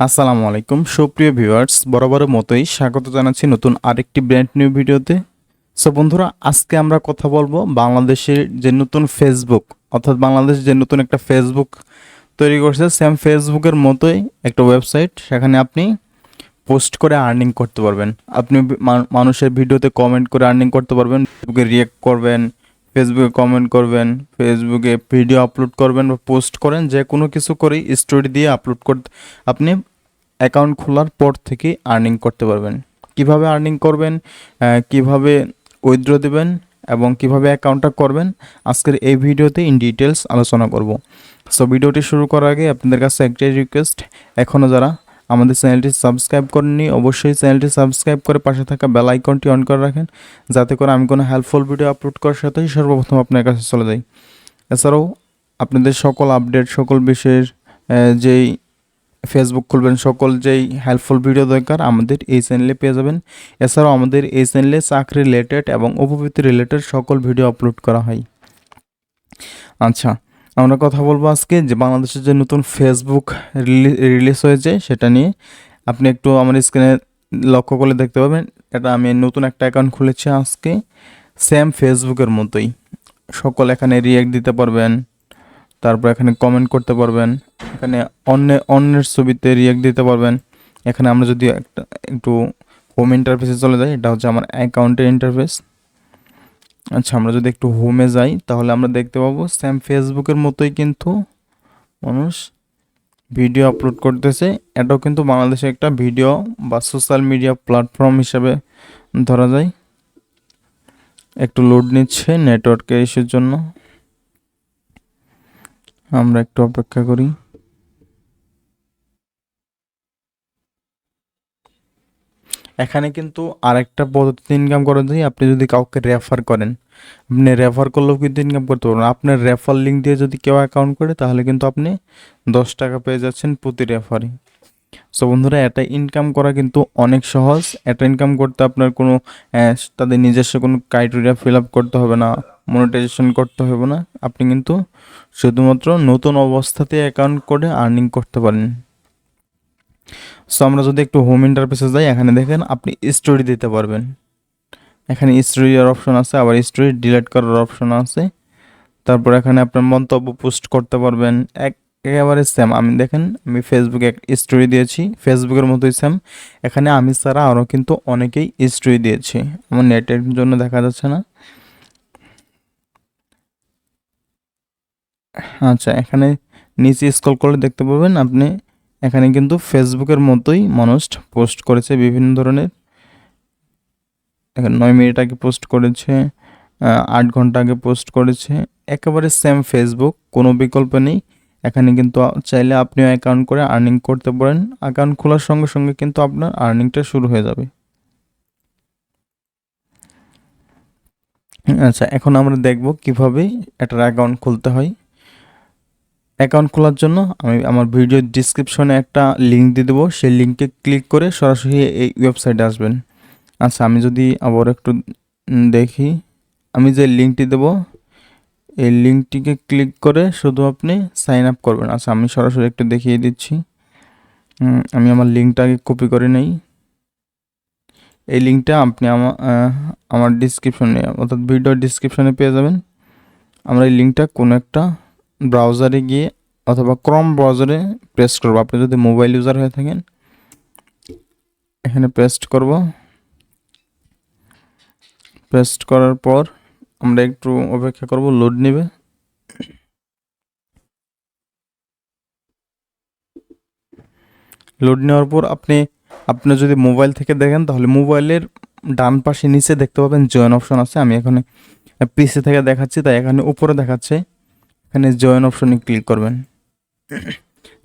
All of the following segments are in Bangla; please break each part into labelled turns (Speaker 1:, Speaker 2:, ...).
Speaker 1: আসসালামু আলাইকুম। সুপ্রিয় ভিউয়ার্স, বরাবরের মতোই স্বাগত জানাচ্ছি নতুন আরেকটি ব্র্যান্ড নিউ ভিডিওতে। সো বন্ধুরা, আজকে আমরা কথা বলব বাংলাদেশের যে নতুন ফেসবুক অর্থাৎ বাংলাদেশ যে নতুন একটা ফেসবুক তৈরি করছে সেম ফেসবুকের মতোই একটা ওয়েবসাইট সেখানে আপনি পোস্ট করে আর্নিং করতে পারবেন। আপনি মানুষের ভিডিওতে কমেন্ট করে আর্নিং করতে পারবেন ফেসবুকে রিয়েক্ট করবেন ফেসবুকে কমেন্ট করবেন ফেসবুকে ভিডিও আপলোড করবেন বা পোস্ট করেন, যে কোনো কিছু করেই স্টোরি দিয়ে আপলোড করতে আপনি অ্যাকাউন্ট খোলার পর থেকে আর্নিং করতে পারবেন। কীভাবে আর্নিং করবেন কীভাবে উইথড্র দেবেন এবং কীভাবে অ্যাকাউন্টটা করবেন, আজকের এই ভিডিওতে ইন ডিটেলস আলোচনা করব। সো ভিডিওটি শুরু করার আগে আপনাদের কাছে একটাই রিকোয়েস্ট এখনও যারা আমাদের চ্যানেলটি সাবস্ক্রাইব করেননি, অবশ্যই চ্যানেলটি সাবস্ক্রাইব করে পাশে থাকা বেল আইকনটি অন করে রাখেন, যাতে করে আমি কোনো হেল্পফুল ভিডিও আপলোড করার সাথেই সর্বপ্রথম আপনার কাছে চলে যাই। এছাড়াও আপনাদের সকল আপডেট সকল বিষয়ের যেই ফেসবুক খুলবেন, সকল যেই হেল্পফুল ভিডিও দরকার আমাদের এই চ্যানেলে পেয়ে যাবেন। এছাড়াও আমাদের এই চ্যানেলে চাকরি রিলেটেড এবং উপবৃত্তি রিলেটেড সকল ভিডিও আপলোড করা হয়। আচ্ছা আমরা কথা বলব আজকে যে বাংলাদেশের যে নতুন ফেসবুক রিলিজ হয়েছে সেটা নিয়ে। আপনি একটু আমার স্ক্রিনে লক্ষ্য করলে দেখতে পাবেন, এটা আমি নতুন একটা অ্যাকাউন্ট খুলেছি আজকে সেম ফেসবুকের মতোই। সকল এখানে রিয়াক্ট দিতে পারবেন, তারপর এখানে কমেন্ট করতে পারবেন, এখানে অন্য, অন্যের ছবিতে রিয়াক্ট দিতে পারবেন। এখানে আমরা যদি একটা, একটু হোম ইন্টারফেসে চলে যাই, এটা হচ্ছে আমার অ্যাকাউন্টের ইন্টারফেস আচ্ছা আমরা যদি একটু হোমে যাই, তাহলে আমরা দেখতে পাবো সেম ফেসবুকের মতোই কিন্তু মানুষ ভিডিও আপলোড করতেছে। এটাও কিন্তু বাংলাদেশে একটা ভিডিও বা সোশ্যাল মিডিয়া প্ল্যাটফর্ম হিসেবে ধরা যায়। একটু লোড নিচ্ছে নেটওয়ার্কের ইস্যুর জন্য। আমরা একটু অপেক্ষা করি। এখানে কিন্তু আরেকটা পদ্ধতিতে ইনকাম করা যায় আপনি যদি কাউকে রেফার করেন, আপনি রেফার করলেও কিন্তু ইনকাম করতে পারবেন আপনার রেফার লিঙ্ক দিয়ে যদি কেউ অ্যাকাউন্ট করে, তাহলে কিন্তু আপনি দশ টাকা পেয়ে যাচ্ছেন প্রতি রেফারে সো বন্ধুরা, এটা ইনকাম করা কিন্তু অনেক সহজ। এটা ইনকাম করতে আপনার কোনো তাদের নিজস্ব কোনো ক্রাইটেরিয়া ফিল আপ করতে হবে না মনিটাইজেশন করতে হবে না। আপনি কিন্তু শুধুমাত্র নতুন অবস্থাতে অ্যাকাউন্ট করে আর্নিং করতে পারেন। সো আমরা যদি একটু হোম ইন্টারফেসে যাই, এখানে দেখেন আপনি স্টোরি দিতে পারবেন। এখানে স্টোরির অপশন আছে, আবার স্টোরি ডিলিট করার অপশন আছে। তারপর এখানে আপনার মন্তব্য পোস্ট করতে পারবেন। এক একেবারে সেম আমি দেখেন, আমি ফেসবুকে এক স্টোরি দিয়েছি ফেসবুকের মতোই সেম এখানে আমি ছাড়া আরও কিন্তু অনেকেই স্টোরি দিয়েছি। আমার নেটের জন্য দেখা যাচ্ছে না। আচ্ছা এখানে নিচে স্ক্রল করলে দেখতে পাবেন আপনি এখানে কিন্তু ফেসবুকের মতোই মানুষ পোস্ট করেছে বিভিন্ন ধরনের। দেখেন, নয় মিনিট আগে পোস্ট করেছে আট ঘণ্টা আগে পোস্ট করেছে, একেবারে সেম ফেসবুক কোনো বিকল্প নেই। এখানে কিন্তু চাইলে আপনিও অ্যাকাউন্ট করে আর্নিং করতে পারেন। অ্যাকাউন্ট খোলার সঙ্গে সঙ্গে কিন্তু আপনার আর্নিংটা শুরু হয়ে যাবে। আচ্ছা এখন আমরা দেখব কীভাবে একটা অ্যাকাউন্ট খুলতে হয়। অ্যাকাউন্ট খোলার জন্য আমি আমার ভিডিও ডিসক্রিপশনে একটা লিঙ্ক দিয়ে দেবো। সেই লিঙ্কে ক্লিক করে সরাসরি এই ওয়েবসাইটে আসবেন। আচ্ছা আমি যদি আবার একটু দেখি। আমি যে লিঙ্কটি দেবো, এই লিঙ্কটিকে ক্লিক করে শুধু আপনি সাইন আপ করবেন। আচ্ছা আমি সরাসরি একটু দেখিয়ে দিচ্ছি। আমি আমার লিঙ্কটা আগে কপি করে নেই। এই লিঙ্কটা আপনি আমার আমার ডিসক্রিপশনে অর্থাৎ ভিডিও ডিসক্রিপশনে পেয়ে যাবেন। আমরা এই লিঙ্কটা কোনো একটা ব্রাউজারে গিয়ে অথবা ক্রম ব্রাউজারে প্রেস করব। আপনি যদি মোবাইল ইউজার হয়ে থাকেন, এখানে পেস্ট করব। পেস্ট করার পর আমরা একটু অপেক্ষা করব লোড নেবে। লোড নেওয়ার পর আপনি আপনি যদি মোবাইল থেকে দেখেন, তাহলে মোবাইলের ডান পাশে নিচে দেখতে পাবেন জয়েন অপশন আছে। আমি এখানে পিসি থেকে দেখাচ্ছি, তাই এখানে উপরে দেখাচ্ছে। এখানে জয়েন অপশনে ক্লিক করবেন।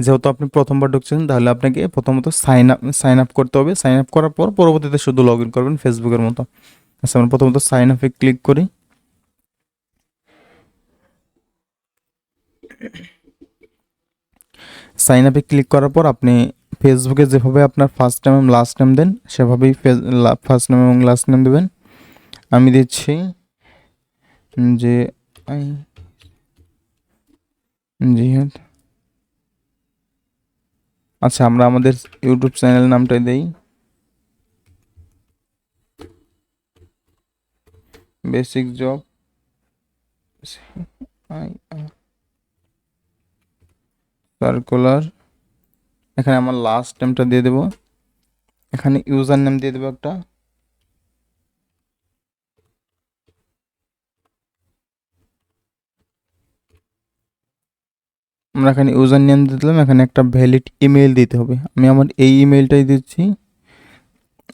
Speaker 1: যেহেতু আপনি প্রথমবার ঢুকছেন, তাহলে আপনাকে প্রথমত সাইন আপ সাইন আপ করতে হবে। সাইন আপ করার পর পরবর্তীতে শুধু লগ ইন করবেন ফেসবুকের মতো। আচ্ছা আমরা প্রথমত সাইন আপে ক্লিক করি। সাইন আপে ক্লিক করার পর আপনি ফেসবুকে যেভাবে আপনার ফার্স্ট নেম এবং লাস্ট নেম দেন, সেভাবেই ফার্স্ট নেম এবং লাস্ট নেম দেবেন। আমি দিচ্ছি যে আই জিহাদ আচ্ছা আমরা আমাদের ইউটিউব চ্যানেল নামটাই দেই। বেসিক জব সার্কুলার এখানে আমার লাস্ট নেমটা দিয়ে দেবো। এখানে ইউজার নেম দিয়ে দেবো একটা। আমরা এখানে ইউজার নেম দিয়ে দিলাম, এখানে একটা ভ্যালিড ইমেল দিতে হবে। আমি আমার এই ইমেলটাই দিচ্ছি।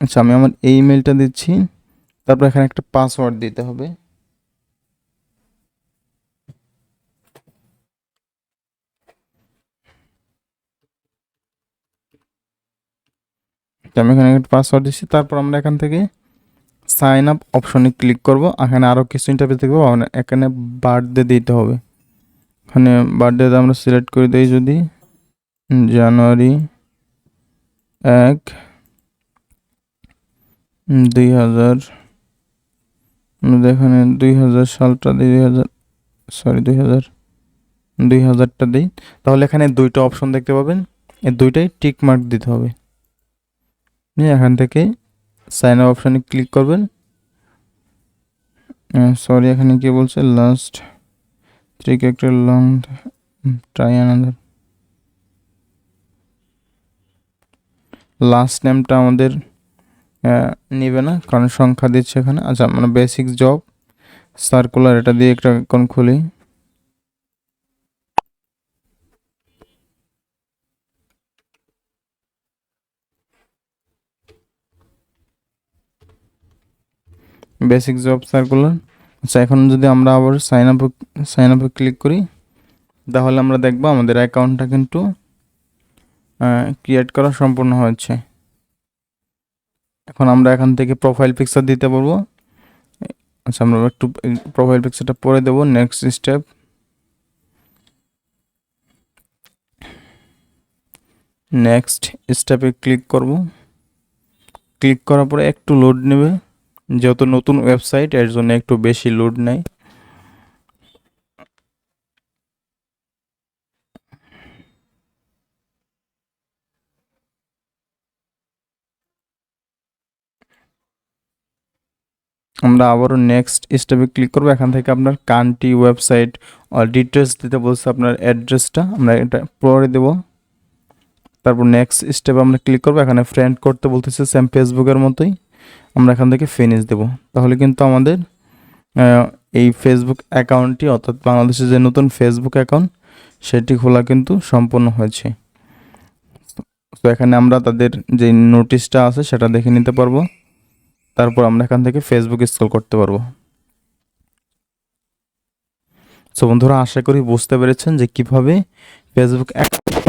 Speaker 1: আচ্ছা আমি আমার এই ইমেলটা দিচ্ছি। তারপর এখানে একটা পাসওয়ার্ড দিতে হবে। আমি এখানে একটা পাসওয়ার্ড দিচ্ছি। তারপর আমরা এখান থেকে সাইন আপ অপশনে ক্লিক করব। এখানে আরও কিছু ইন্টারভিউ দেখব। এখানে বার্থডে দিতে হবে। এখানে বার্থডে আমরা সিলেক্ট করে দিই যদি জানুয়ারি এক দুই হাজার এখানে দুই হাজার সালটা দিই, দুই হাজার সরি দুই হাজার, দুই হাজারটা দিই। তাহলে এখানে দুইটা অপশন দেখতে পাবেন, এই দুইটাই টিক মার্ক দিতে হবে। নিয়ে এখান থেকে সাইন আপ অপশানে ক্লিক করবেন। সরি এখানে কি বলছে? Last three character long try another last নেমটা আমাদের নেবে না, কারণ সংখ্যা দিচ্ছে এখানে। আচ্ছা আমরা বেসিক জব সার্কুলার এটা দিয়ে একটা অ্যাকাউন্ট খুলি। বেসিক জব সার্কুলার আচ্ছা এখন যদি আমরা আবার সাইন আপ সাইন আপে ক্লিক করি, তাহলে আমরা দেখব আমাদের অ্যাকাউন্টটা কিন্তু ক্রিয়েট করা সম্পূর্ণ হয়েছে। এখন আমরা এখান থেকে প্রোফাইল পিকচার দিতে পারব। আচ্ছা আমরা একটু প্রোফাইল পিকচারটা পরে দেবো নেক্সট স্টেপ নেক্সট স্টেপে ক্লিক করব। ক্লিক করার পরে একটু লোড নেবে। যেহেতু নতুন ওয়েবসাইট এর জন্য একটু বেশি লোড নেয়। আমরা আবারও নেক্সট স্টেপে ক্লিক করব। এখান থেকে আপনার কান্ট্রি ওয়েবসাইট ডিটেলস দিতে বলছে আপনার অ্যাড্রেসটা আমরা এটা পরে দেব। তারপর নেক্সট স্টেপে আমরা ক্লিক করব। এখানে ফ্রেন্ড করতে বলতেছে সেম ফেসবুকের মতোই। আমরা এখান থেকে ফিনিশ দেব। তাহলে কিন্তু আমাদের এই ফেসবুক অ্যাকাউন্টটি অর্থাৎ বাংলাদেশের যে নতুন ফেসবুক অ্যাকাউন্ট সেটি খোলা কিন্তু সম্পন্ন হয়েছে। তো এখানে আমরা তাদের যে নোটিশটা আছে, সেটা দেখে নিতে পারব। তারপর আমরা এখান থেকে ফেসবুক স্ক্রল করতে পারব। সো বন্ধুরা, আশা করি বুঝতে পেরেছেন যে কীভাবে ফেসবুক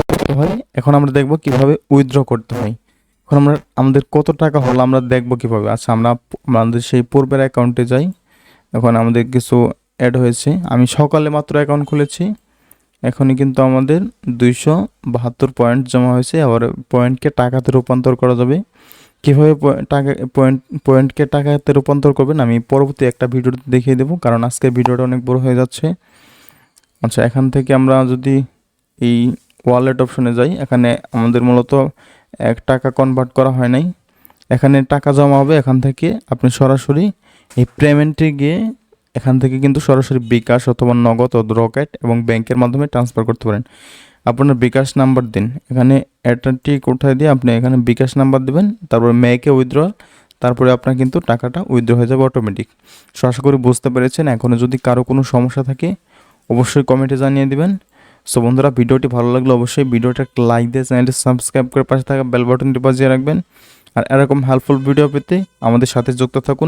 Speaker 1: করতে হয়। এখন আমরা দেখব কীভাবে উইথড্র করতে হয়। এখন আমরা, আমাদের কত টাকা হলো আমরা দেখব কীভাবে। আচ্ছা আমরা আমাদের সেই পূর্বের অ্যাকাউন্টে যাই। এখন আমাদের কিছু অ্যাড হয়েছে। আমি সকালে মাত্র অ্যাকাউন্ট খুলেছি। এখনই কিন্তু আমাদের দুইশো বাহাত্তর পয়েন্ট জমা হয়েছে। আবার পয়েন্টকে টাকাতে রূপান্তর করা যাবে। কীভাবে টাকা পয়েন্ট পয়েন্টকে টাকাতে রূপান্তর করবেন আমি পরবর্তী একটা ভিডিওতে দেখিয়ে দেবো, কারণ আজকের ভিডিওটা অনেক বড় হয়ে যাচ্ছে। আচ্ছা এখান থেকে আমরা যদি এই ওয়ালেট অপশনে যাই, এখানে আমাদের মূলত এক টাকা কনভার্ট করা হয় নাই। এখানে টাকা জমা হবে এখান থেকে আপনি সরাসরি এই পেমেন্টে গিয়ে এখান থেকে কিন্তু সরাসরি বিকাশ অথবা নগদ রকেট এবং ব্যাংকের মাধ্যমে ট্রান্সফার করতে পারেন। আপনার বিকাশ নাম্বার দিন। এখানে অ্যাডটি কোথায় দিয়ে আপনি এখানে বিকাশ নাম্বার দেবেন, তারপর মেয়েকে উইথড্র তারপরে আপনার কিন্তু টাকাটা উইথড্র হয়ে যাবে অটোমেটিক সো আশা করি বুঝতে পেরেছেন। এখনও যদি কারও কোনো সমস্যা থাকে, অবশ্যই কমেন্টে জানিয়ে দিবেন। সো বন্ধুরা, ভিডিওটি ভালো লাগলে অবশ্যই ভিডিওটা লাইক দিয়ে চ্যানেলটি সাবস্ক্রাইব করে পাশে থাকা বেল বাটনটি বাজিয়ে রাখবেন। আর এরকম হেল্পফুল ভিডিও পেতে আমাদের সাথে যুক্ত থাকুন।